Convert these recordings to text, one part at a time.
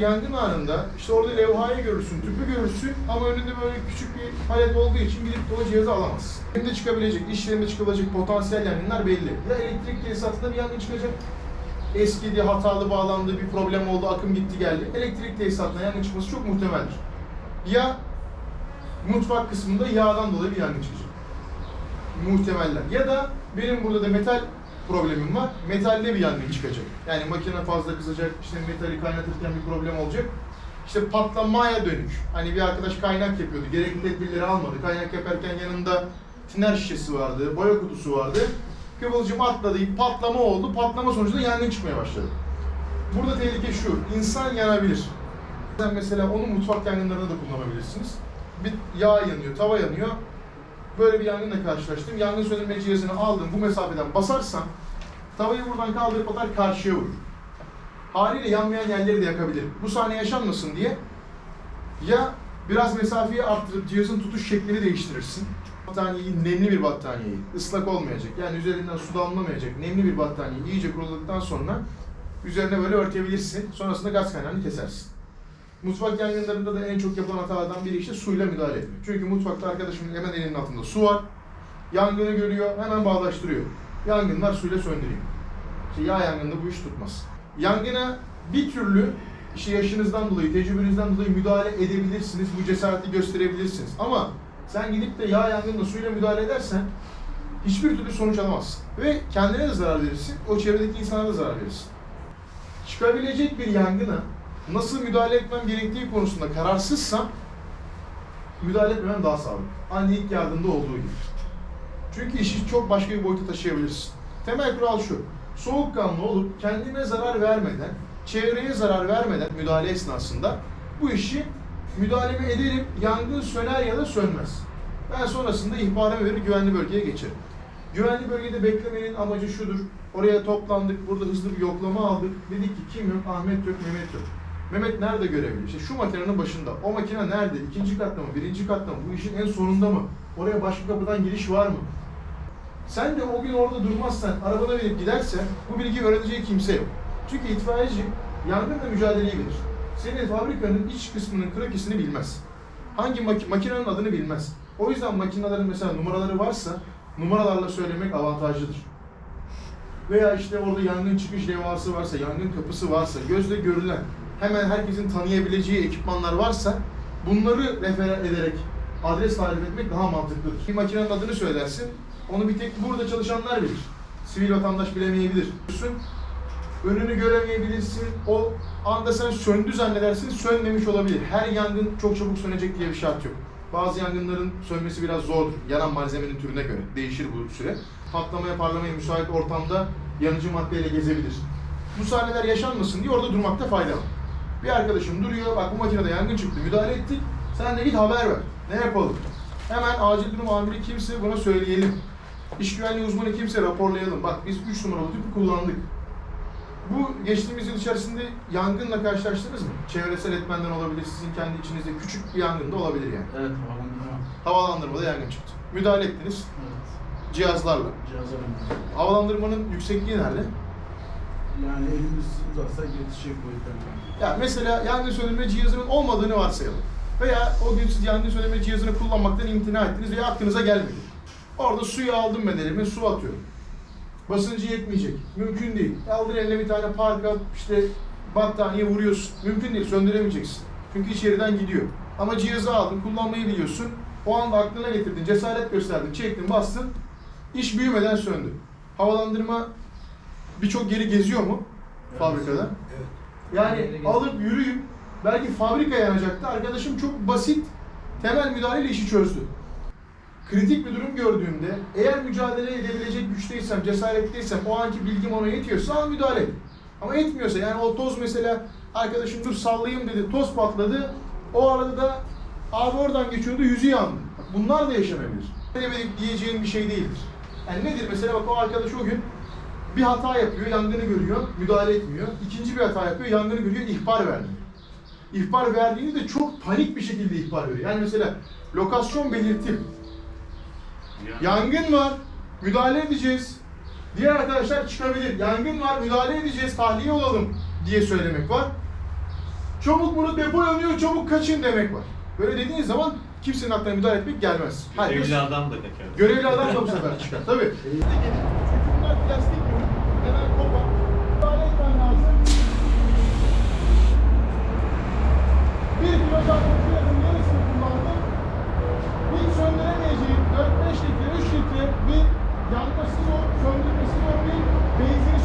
Yangın anında işte orada levhayı görürsün, tüpü görürsün ama önünde böyle küçük bir palet olduğu için gidip de o cihazı alamazsın. Önünde çıkabilecek, iş yerinde çıkabilecek potansiyel yangınlar belli. Ya elektrik tesisatında bir yangın çıkacak, eskidi, hatalı bağlandı, bir problem oldu, akım gitti geldi. Elektrik tesisatına yangın çıkması çok muhtemeldir. Ya mutfak kısmında yağdan dolayı bir yangın çıkacak. Muhtemeller. Ya da benim burada da metal problemim var. Metalde bir yangın çıkacak. Yani makine fazla kızacak, işte metali kaynatırken bir problem olacak. İşte patlamaya dönük. Hani bir arkadaş kaynak yapıyordu. Gerekli tedbirleri almadı. Kaynak yaparken yanında tiner şişesi vardı, boya kutusu vardı. Kıvılcım atladı, patlama oldu. Patlama sonucunda yangın çıkmaya başladı. Burada tehlike şu, insan yanabilir. Mesela onu mutfak yangınlarında da kullanabilirsiniz. Bir yağ yanıyor, tava yanıyor. Böyle bir yangınla karşılaştım. Yangın söndürme cihazını aldım, bu mesafeden basarsam tavayı buradan kaldırıp atar karşıya vurur. Haliyle yanmayan yerleri de yakabilir. Bu sahne yaşanmasın diye ya biraz mesafeyi arttırıp cihazın tutuş şeklini değiştirirsin. Battaniyeyi, nemli bir battaniyeyi, ıslak olmayacak, yani üzerinden su damlamayacak, nemli bir battaniyeyi iyice kuruladıktan sonra üzerine böyle örtebilirsin. Sonrasında gaz kaynağını kesersin. Mutfak yangınlarında da en çok yapılan hatalardan biri işte suyla müdahale etmek. Çünkü mutfakta arkadaşımın hemen elinin altında su var. Yangını görüyor, hemen bağdaştırıyor. Yangın var, suyla söndüreyim. İşte yağ yangında bu iş tutmaz. Yangına bir türlü işte yaşınızdan dolayı, tecrübenizden dolayı müdahale edebilirsiniz, bu cesareti gösterebilirsiniz. Ama sen gidip de yağ yangınına suyla müdahale edersen hiçbir türlü sonuç alamazsın. Ve kendine de zarar verirsin, o çevredeki insana da zarar verirsin. Çıkabilecek bir yangına nasıl müdahale etmem gerektiği konusunda kararsızsam müdahale etmemem daha sağlıklı. Aynı ilk yardımda olduğu gibi. Çünkü işi çok başka bir boyuta taşıyabilirsin. Temel kural şu. Soğukkanlı olup kendine zarar vermeden, çevreye zarar vermeden müdahale esnasında bu işi müdahalemi ederim, yangın söner ya da sönmez. Ben sonrasında ihbarımı verir, güvenli bölgeye geçerim. Güvenli bölgede beklemenin amacı şudur. Oraya toplandık, burada hızlı bir yoklama aldık. Dedik ki kim yok? Ahmet yok, Mehmet yok. Mehmet nerede görevli? İşte şu makinenin başında. O makine nerede? İkinci katta mı? Birinci katta mı? Bu işin en sonunda mı? Oraya başka kapıdan giriş var mı? Sen de o gün orada durmazsan, arabana verip gidersen bu bilgiyi öğreneceği kimse yok. Çünkü itfaiyeci yangınla mücadeleyi bilir. Senin fabrikanın iç kısmının krakisini bilmez. Hangi mak- makinenin adını bilmez. O yüzden makinelerin mesela numaraları varsa numaralarla söylemek avantajlıdır. Veya işte orada yangın çıkış levhası varsa, yangın kapısı varsa, gözle görülen, hemen herkesin tanıyabileceği ekipmanlar varsa bunları refer ederek adres tarif etmek daha mantıklıdır. Bir makinenin adını söylersin, onu bir tek burada çalışanlar bilir. Sivil vatandaş bilemeyebilir. Önünü göremeyebilirsin. O anda sen söndü zannedersin, sönmemiş olabilir. Her yangın çok çabuk sönecek diye bir şart yok. Bazı yangınların sönmesi biraz zordur. Yanan malzemenin türüne göre. Değişir bu süre. Patlamaya parlamaya müsait ortamda yanıcı maddeyle gezebilir. Bu sahneler yaşanmasın diye orada durmakta fayda var. Bir arkadaşım duruyor, bak bu makinede yangın çıktı, müdahale ettik. Sen de git haber ver. Ne yapalım? Hemen acil durum amiri kimse buna söyleyelim. İş güvenliği uzmanı kimse raporlayalım. Bak biz 3 numaralı tüpü kullandık. Bu geçtiğimiz yıl içerisinde yangınla karşılaştınız mı? Çevresel etmenden olabilir, sizin kendi içinizde küçük bir yangın da olabilir yani. Evet, havalandırma. Havalandırmada yangın çıktı. Müdahale ettiniz Evet, cihazlarla. benziyor. Havalandırmanın yüksekliği nerede? Yani elimiz uzatsa yetişecek boyutta. Ya mesela yangın söndürme cihazının olmadığını varsayalım. Veya o gün siz yangın söndürme cihazını kullanmaktan imtina ettiniz veya aklınıza gelmedi. Orada suyu aldım ben elime, su atıyorum. Basıncı yetmeyecek. Mümkün değil. Aldın eline bir tane parka, işte battaniye vuruyorsun. Mümkün değil, söndüremeyeceksin. Çünkü içeriden gidiyor. Ama cihazı aldın, kullanmayı biliyorsun. O anda aklına getirdin, cesaret gösterdin, çektin, bastın. İş büyümeden söndü. Havalandırma birçok yeri geziyor mu fabrikada? Yani alıp yürüyüp belki fabrika yanacaktı. Arkadaşım çok basit temel müdahaleyle işi çözdü. Kritik bir durum gördüğümde eğer mücadele edebilecek güçteysem, cesaretliysem, o anki bilgim ona yetiyorsa al müdahale et. Ama etmiyorsa yani o toz mesela arkadaşım dur sallayayım dedi, toz patladı. O arada da abi oradan geçiyordu, yüzü yandı. Bak bunlar da yaşanabilir. Benim diyeceğim bir şey değildir. Yani nedir mesela bak o arkadaş o gün bir hata yapıyor, yangını görüyor, müdahale etmiyor. İkinci bir hata yapıyor, yangını görüyor, ihbar vermiyor. İhbar verdiğini de çok panik bir şekilde ihbar veriyor. Yani mesela lokasyon belirtip, yangın var, müdahale edeceğiz. Diğer arkadaşlar çıkabilir. Yangın var, müdahale edeceğiz, tahliye olalım diye söylemek var. çabuk bunu depo yanıyor, çabuk kaçın demek var. Böyle dediğin zaman kimsenin aklına müdahale etmek gelmez. Herkes- Evli adam da kaçar. Görevli adam da bu sefer çıkar. Tabii. Bunlar plastik Fiyatın yarısını kullandım. Hiç söndüremeyeceğim 4-5 litre, 3 litre bir yanması zor, söndürmesi zor bir benzini.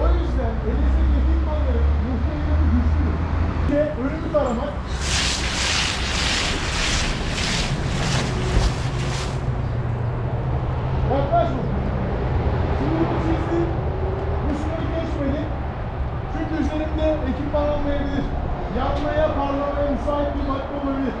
O yüzden elinizdeki ekipmanların muhtemelen güçlüdür. Ve önümü taramak, Yaklaşma. Sınırımı çizdim. Bu sınırı geçmedim. Çünkü üzerimde ekipman olmayabilir. Yanmaya, parlamaya müsait bir madde olabilir.